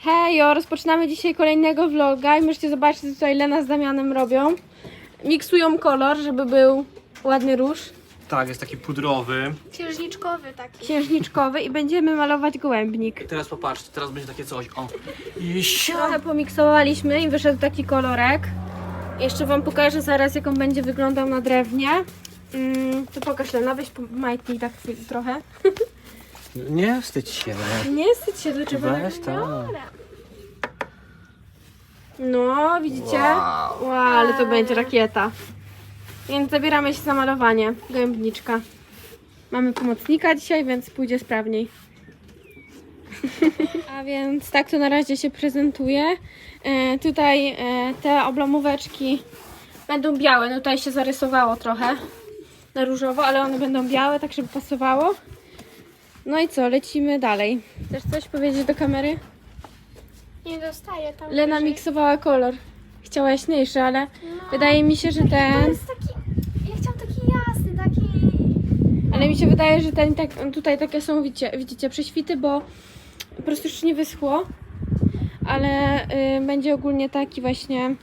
Hejo, rozpoczynamy dzisiaj kolejnego vloga i możecie zobaczyć, co tutaj Lena z Damianem robią. Miksują kolor, żeby był ładny róż, Tak, jest taki pudrowy. Księżniczkowy taki. księżniczkowy i będziemy malować gołębnik. Teraz popatrzcie, teraz będzie takie coś. O. I Trochę pomiksowaliśmy i wyszedł taki kolorek. Jeszcze Wam pokażę zaraz, jak on będzie wyglądał na drewnie. Mm, to pokaż Lena, weź majtnij tak chwil- trochę. Nie wstydź się. Nie wstydź się, Weź tak? to. No, widzicie? Wow. Wow, ale to będzie rakieta. Więc zabieramy się za malowanie gębniczka. Mamy pomocnika dzisiaj, więc pójdzie sprawniej. A więc tak to na razie się prezentuje. E, tutaj e, te oblamóweczki będą białe. No tutaj się zarysowało trochę na różowo, ale one będą białe, tak żeby pasowało. No i co, lecimy dalej. Chcesz coś powiedzieć do kamery? Nie dostaję tam. Lena wyżej. miksowała kolor. Chciała jaśniejszy, ale wydaje mi się, że To ten. jest taki. Ja chciałam taki jasny, taki. Ale mi się wydaje, że ten tak, tutaj takie są, widzicie, widzicie, prześwity, bo po prostu jeszcze nie wyschło. Ale y, będzie ogólnie taki właśnie.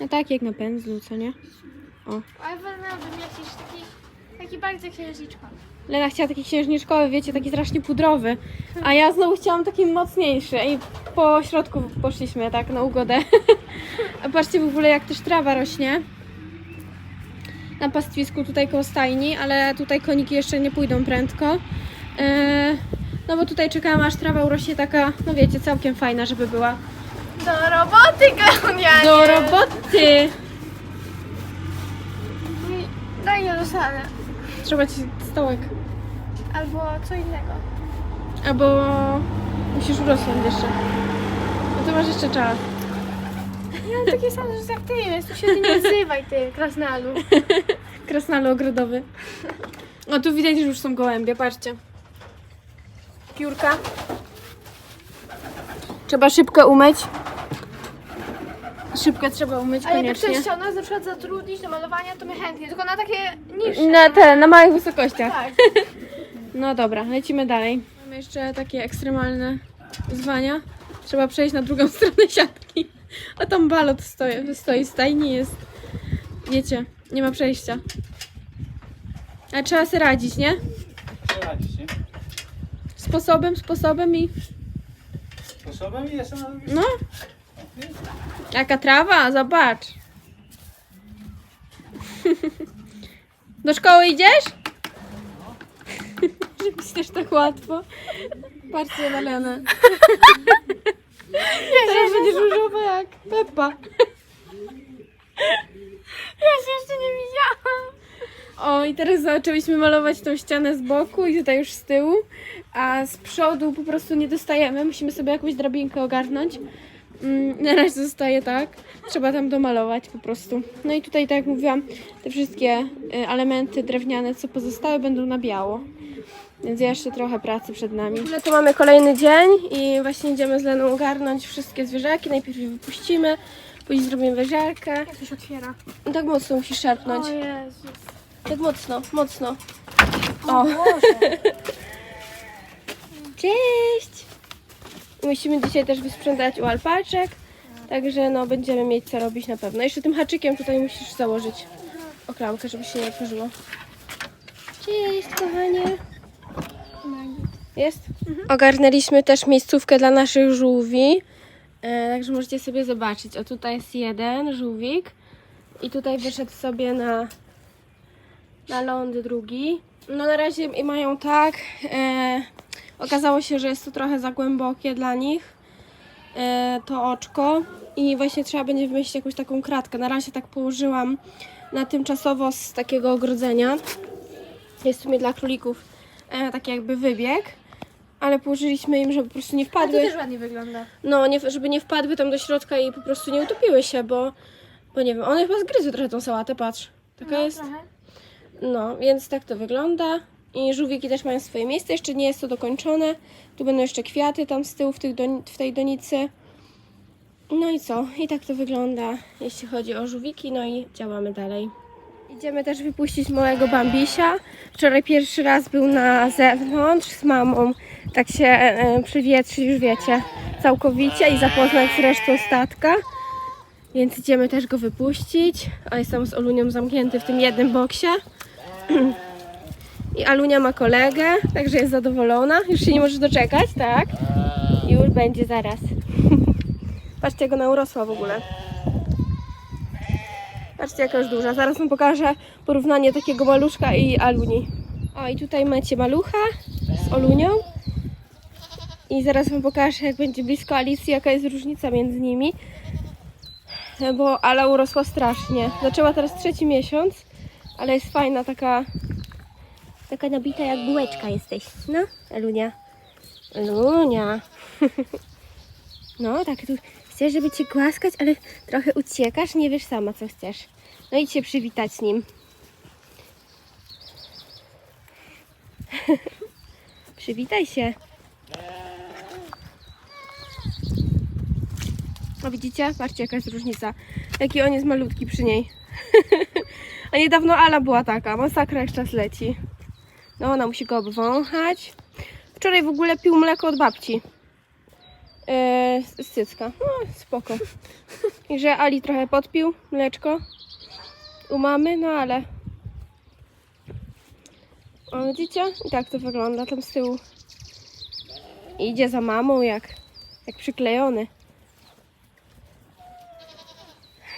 No taki jak na pędzlu, co nie? A ja wolałabym jakiś taki. Taki bardzo księżniczkowy. Lena chciała taki księżniczkowy, wiecie, taki strasznie pudrowy. A ja znowu chciałam taki mocniejszy i po środku poszliśmy tak na ugodę. A patrzcie w ogóle jak też trawa rośnie. Na pastwisku tutaj koło stajni, ale tutaj koniki jeszcze nie pójdą prędko. Eee, no bo tutaj czekałam aż trawa urośnie taka, no wiecie, całkiem fajna, żeby była. Do roboty, Klaudianie! Do roboty! Daj nie dostanę. Trzeba ci stołek. Albo co innego. Albo musisz urosnąć jeszcze. No to masz jeszcze czas. Ja mam takie same rzeczy jak ty, więc tu się nie odzywaj, ty, krasnalu. Krasnale ogrodowy. O, tu widać, że już są gołębie, patrzcie. Piórka. Trzeba szybkę umyć. Szybkę trzeba umyć Ale jakby koniecznie. ktoś chciał nas na przykład zatrudnić do malowania, to my chętnie, tylko na takie niższe. Na te, na małych wysokościach. Tak. No dobra, lecimy dalej. Mamy jeszcze takie ekstremalne wyzwania. Trzeba przejść na drugą stronę siatki. A tam balot stoi, stoi stajni jest. Wiecie, nie ma przejścia. Ale trzeba sobie radzić, nie? Sposobem, sposobem i... Sposobem i jeszcze na No. Jaka trawa, zobacz. Do szkoły idziesz? Żebyś też tak łatwo. Patrzcie na Lenę. Teraz będziesz różowa jak Peppa. Ja się jeszcze nie widziałam. O, i teraz zaczęliśmy malować tą ścianę z boku i tutaj już z tyłu, a z przodu po prostu nie dostajemy. Musimy sobie jakąś drabinkę ogarnąć. Mm, Na razie zostaje tak. Trzeba tam domalować po prostu. No i tutaj, tak jak mówiłam, te wszystkie y, elementy drewniane, co pozostały, będą na biało. Więc jeszcze trochę pracy przed nami. W ogóle to mamy kolejny dzień i właśnie idziemy z Leną ogarnąć wszystkie zwierzaki. Najpierw je wypuścimy, później zrobimy wyżerkę. Jak to się otwiera? Tak mocno musisz szarpnąć. O Jezus. Tak mocno, mocno. O O. Cześć! Musimy dzisiaj też wysprzątać u alpaczek, także no będziemy mieć co robić na pewno. Jeszcze tym haczykiem tutaj musisz założyć oklamkę, żeby się nie otworzyło. Cześć kochanie! Jest? Ogarnęliśmy też miejscówkę dla naszych żółwi, e, także możecie sobie zobaczyć. O tutaj jest jeden żółwik i tutaj wyszedł sobie na, na lądy drugi. No na razie i mają tak. E, okazało się, że jest to trochę za głębokie dla nich. E, to oczko. I właśnie trzeba będzie wymyślić jakąś taką kratkę. Na razie tak położyłam na tymczasowo z takiego ogrodzenia. Jest w sumie dla królików e, taki jakby wybieg. Ale położyliśmy im, żeby po prostu nie A to wpadły. też ładnie wygląda. No, nie, żeby nie wpadły tam do środka i po prostu nie utopiły się, bo, bo nie wiem, one chyba zgryzły trochę tą sałatę, patrz. Taka No, jest. trochę. No, więc tak to wygląda. I żółwiki też mają swoje miejsce, jeszcze nie jest to dokończone. Tu będą jeszcze kwiaty tam z tyłu w, tych w tej donicy. No i co? I tak to wygląda, jeśli chodzi o żółwiki. No i działamy dalej. Idziemy też wypuścić małego Bambisia. Wczoraj pierwszy raz był na zewnątrz z mamą. Tak się e, przywietrzył, już wiecie, całkowicie i zapoznać z resztą statka. Więc idziemy też go wypuścić. A jestem z Olunią zamknięty w tym jednym boksie. I Alunia ma kolegę, także jest zadowolona. Już się nie możesz doczekać, tak? Już będzie zaraz. Patrzcie, jak ona urosła w ogóle. Patrzcie, jaka już duża. Zaraz wam pokażę porównanie takiego maluszka i Aluni. O, i tutaj macie malucha z Olunią. I zaraz wam pokażę, jak będzie blisko Alicji, jaka jest różnica między nimi. Bo Ala urosła strasznie. Zaczęła teraz trzeci miesiąc, ale jest fajna, taka taka nabita jak bułeczka jesteś. No, Elunia. Elunia. No, tak tu chcesz, żeby cię głaskać, ale trochę uciekasz, nie wiesz sama, co chcesz. No i cię przywitać z nim. Przywitaj się. No widzicie? Patrzcie jaka jest różnica. Jaki on jest malutki przy niej. A niedawno Ala była taka. Masakra jak czas leci. No ona musi go obwąchać. Wczoraj w ogóle pił mleko od babci. Eee, z cycka. No, spoko. I że Ali trochę podpił mleczko u mamy, no ale... O, widzicie? I tak to wygląda tam z tyłu. Idzie za mamą jak, jak przyklejony.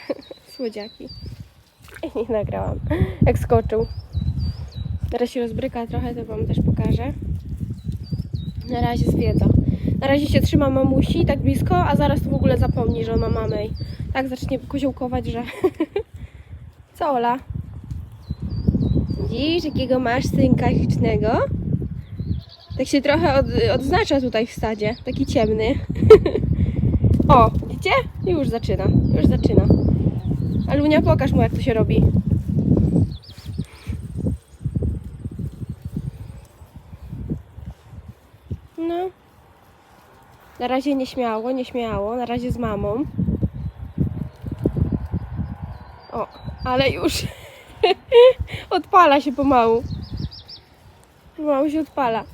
Słodziaki. Nie nagrałam. Jak skoczył. Teraz się rozbryka trochę, to Wam też pokażę. Na razie zwiedza. Na razie się trzyma mamusi tak blisko, a zaraz to w ogóle zapomni, że ma mamę i tak zacznie koziołkować, że... Co Ola? Widzisz, jakiego masz synka ślicznego? Tak się trochę od, odznacza tutaj w stadzie, taki ciemny. o, widzicie? Już zaczyna, już zaczyna. Alunia, pokaż mu jak to się robi. No. Na razie nieśmiało, nieśmiało. Na razie z mamą. O, ale już odpala się pomału. Pomału się odpala.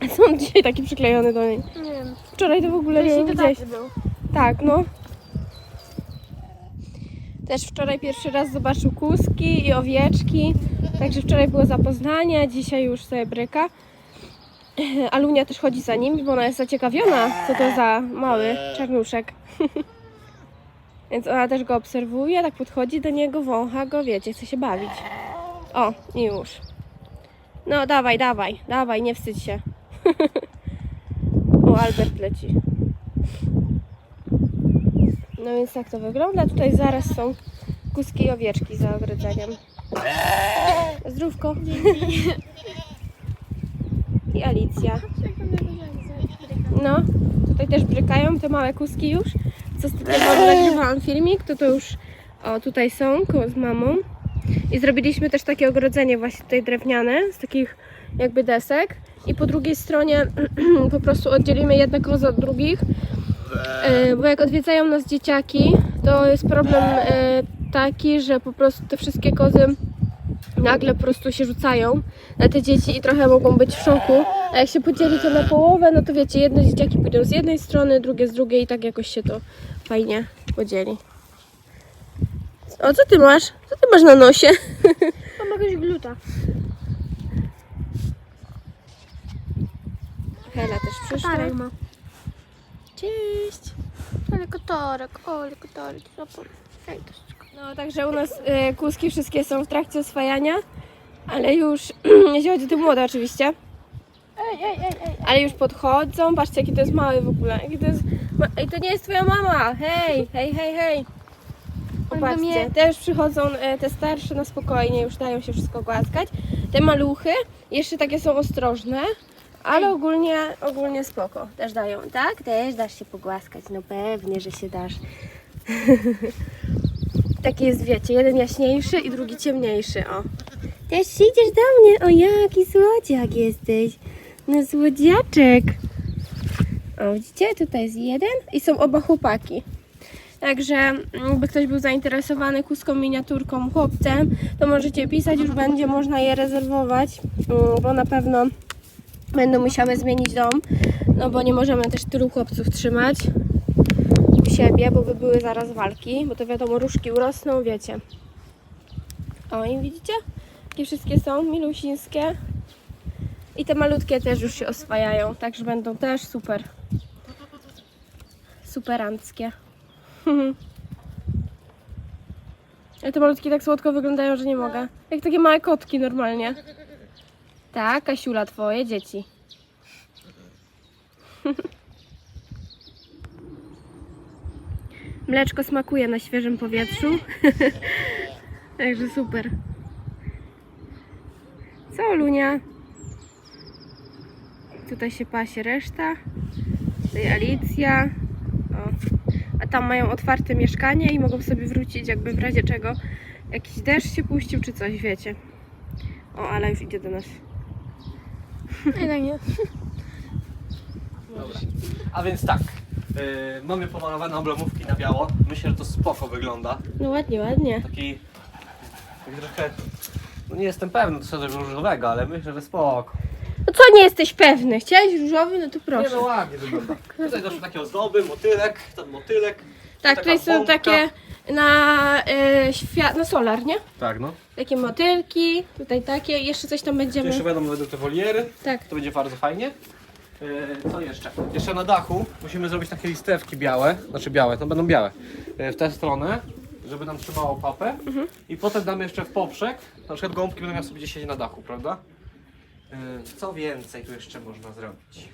A co on dzisiaj taki przyklejony do niej? Nie wiem. Wczoraj to w ogóle nie widziałeś. Tak, no. Też wczoraj pierwszy raz zobaczył kózki i owieczki. Także wczoraj było zapoznanie, dzisiaj już sobie bryka. Alunia też chodzi za nim, bo ona jest zaciekawiona, co to za mały czarnuszek. Więc ona też go obserwuje, tak podchodzi do niego, wącha go, wiecie, chce się bawić. O, i już. No, dawaj, dawaj, dawaj, nie wstydź się. o, Albert leci. No więc tak to wygląda. Tutaj zaraz są kuski i owieczki za ogrodzeniem. Zdrówko. I Alicja. No, tutaj też brykają te małe kuski już. Co z tego nagrywałam filmik, to to już o, tutaj są koło z mamą. I zrobiliśmy też takie ogrodzenie właśnie tutaj drewniane z takich jakby desek. I po drugiej stronie po prostu oddzielimy jedne kozy od drugich. E, Bo jak odwiedzają nas dzieciaki, to jest problem e, taki, że po prostu te wszystkie kozy nagle po prostu się rzucają na te dzieci i trochę mogą być w szoku. A jak się podzieli to na połowę, no to wiecie, jedne dzieciaki pójdą z jednej strony, drugie z drugiej i tak jakoś się to fajnie podzieli. O, co ty masz? Co ty masz na nosie? Mam jakiegoś gluta. Hela też przyszła. Kotarek ma. Cześć! Ale kotorek, ale kotorek. Zobacz. Ej, to No, także u nas y, kózki wszystkie są w trakcie oswajania, ale już, jeśli chodzi o te młode oczywiście, Ej, ej, ej, ej. ale już podchodzą. Patrzcie, jaki to jest mały w ogóle. Jaki to jest... Ma... Ej, to nie jest twoja mama! Hej, hej, hej, hej! Popatrzcie, mnie- te już przychodzą, e, te starsze na spokojnie, już dają się wszystko głaskać. Te maluchy jeszcze takie są ostrożne, ale ogólnie, ogólnie spoko. Też dają, tak? Też dasz się pogłaskać, no pewnie, że się dasz. Taki jest, wiecie, jeden jaśniejszy i drugi ciemniejszy, o. Też przyjdziesz do mnie, o jaki słodziak jesteś. No słodziaczek. O, widzicie, tutaj jest jeden i są oba chłopaki. Także mm, jakby ktoś był zainteresowany kuską miniaturką chłopcem, to możecie pisać, już będzie można je rezerwować, mm, bo na pewno Będą musiały zmienić dom, no bo nie możemy też tylu chłopców trzymać siebie, bo by były zaraz walki, bo to wiadomo, różki urosną, wiecie. O, i widzicie? Jakie wszystkie są milusińskie. I te malutkie też już się oswajają, także będą też super. Superanckie. Ale te malutkie tak słodko wyglądają, że nie mogę. Jak takie małe kotki normalnie. Tak, Kasiula, twoje dzieci. Mleczko smakuje na świeżym powietrzu. Także super. Co, Lunia? Tutaj się pasie reszta. Tutaj Alicja. O. A tam mają otwarte mieszkanie i mogą sobie wrócić, jakby w razie czego jakiś deszcz się puścił czy coś, wiecie. O, ale już idzie do nas. Jednak nie. Dobra. A więc tak. Yy, mamy pomalowane oblamówki na biało. Myślę, że to spoko wygląda. No ładnie, ładnie. Taki, taki trochę. No nie jestem pewny co tego różowego, ale myślę, że spoko. No co nie jesteś pewny? Chciałeś różowy? No to Nie proszę. no ładnie wygląda. Tutaj doszły takie ozdoby, motylek, ten motylek. Tak, taka tutaj są bombka. takie na y, świat, na solar, nie? Tak, no. Takie motylki, tutaj takie, jeszcze coś tam będziemy. jeszcze będą będą te woliery. Tak. To będzie bardzo fajnie. Yy, co jeszcze? Jeszcze na dachu musimy zrobić takie listewki białe, znaczy białe, to będą białe, yy, w tę stronę, żeby nam trzymało papę. I potem damy jeszcze w poprzek, na przykład gąbki będą miały sobie gdzieś siedzieć na dachu, prawda? Yy, co więcej tu jeszcze można zrobić?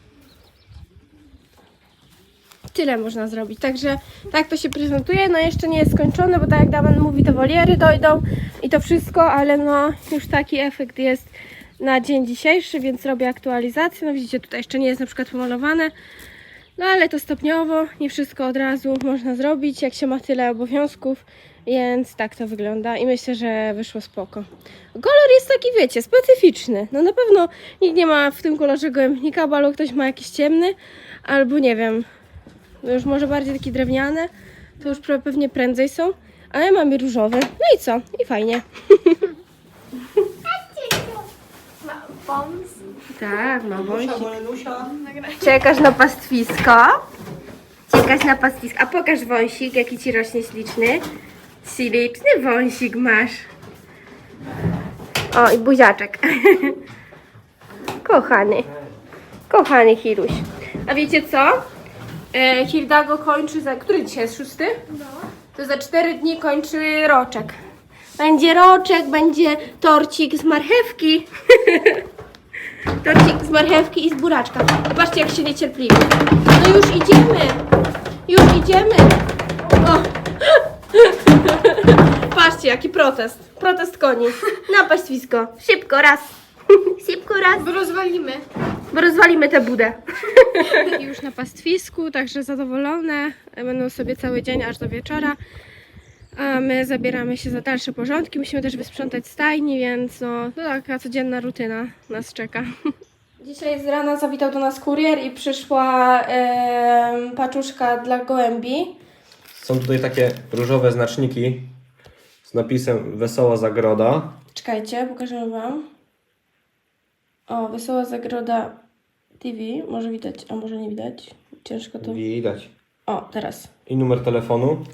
Tyle można zrobić. Także tak to się prezentuje. No jeszcze nie jest skończone, bo tak jak Damian mówi, te woliery dojdą i to wszystko, ale no już taki efekt jest na dzień dzisiejszy, więc robię aktualizację. No widzicie, tutaj jeszcze nie jest na przykład pomalowane. No ale to stopniowo, nie wszystko od razu można zrobić, jak się ma tyle obowiązków, więc tak to wygląda i myślę, że wyszło spoko. Kolor jest taki, wiecie, specyficzny. No na pewno nikt nie ma w tym kolorze gołębnika, bo albo ktoś ma jakiś ciemny, albo nie wiem, no już może bardziej takie drewniane, to już pe- pewnie prędzej są, ale mamy różowy. No i co? I fajnie. Pomysł. Tak, ma wąsik. Molenusia. Czekasz na pastwisko? Czekasz na pastwisko. A pokaż wąsik, jaki ci rośnie śliczny. Śliczny wąsik masz. O, i buziaczek. Kochany. Kochany Hiruś. A wiecie co? E, Hildago kończy za... Który dzisiaj jest? Szósty? No. To za 4 dni kończy roczek. Będzie roczek, będzie torcik z marchewki. torcik z marchewki i z buraczka. Zobaczcie, jak się niecierpliwi. No już idziemy. Już idziemy. O. Patrzcie, jaki protest. Protest koni. Na pastwisko. Szybko, raz. Szybko, raz. Bo rozwalimy. Bo rozwalimy tę budę. Już na pastwisku, także zadowolone. Będą sobie cały dzień aż do wieczora. A my zabieramy się za dalsze porządki. Musimy też wysprzątać stajni, więc no, to taka codzienna rutyna nas czeka. Dzisiaj z rana zawitał do nas kurier i przyszła em, paczuszka dla gołębi. Są tutaj takie różowe znaczniki z napisem Wesoła Zagroda. Czekajcie, pokażę Wam. O, Wesoła Zagroda TV. Może widać, a może nie widać. Ciężko to. Widać. O, teraz. I numer telefonu.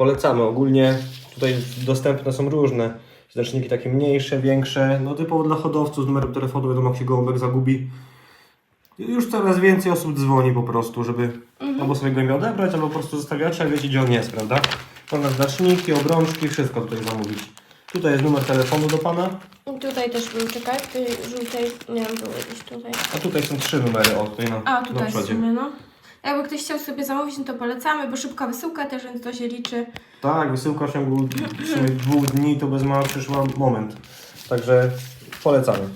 Polecamy. Ogólnie tutaj dostępne są różne znaczniki, takie mniejsze, większe. No typowo dla hodowców z numerem telefonu, wiadomo jak się gołąbek zagubi. Już coraz więcej osób dzwoni po prostu, żeby albo sobie gołębia odebrać, albo po prostu zostawiać, a wiecie gdzie on jest, prawda? Można znaczniki, obrączki, wszystko tutaj zamówić. Tutaj jest numer telefonu do Pana, I Tutaj też był, czekaj, w tej żółtej, nie wiem, było gdzieś tutaj. a tutaj są trzy numery, o tutaj na, A, na tutaj przodzie. sumie, no. Jakby ktoś chciał sobie zamówić, no to polecamy, bo szybka wysyłka też, więc to się liczy. Tak, wysyłka w ciągu w sumie dwóch dni to bez mała przyszła moment. Także polecamy.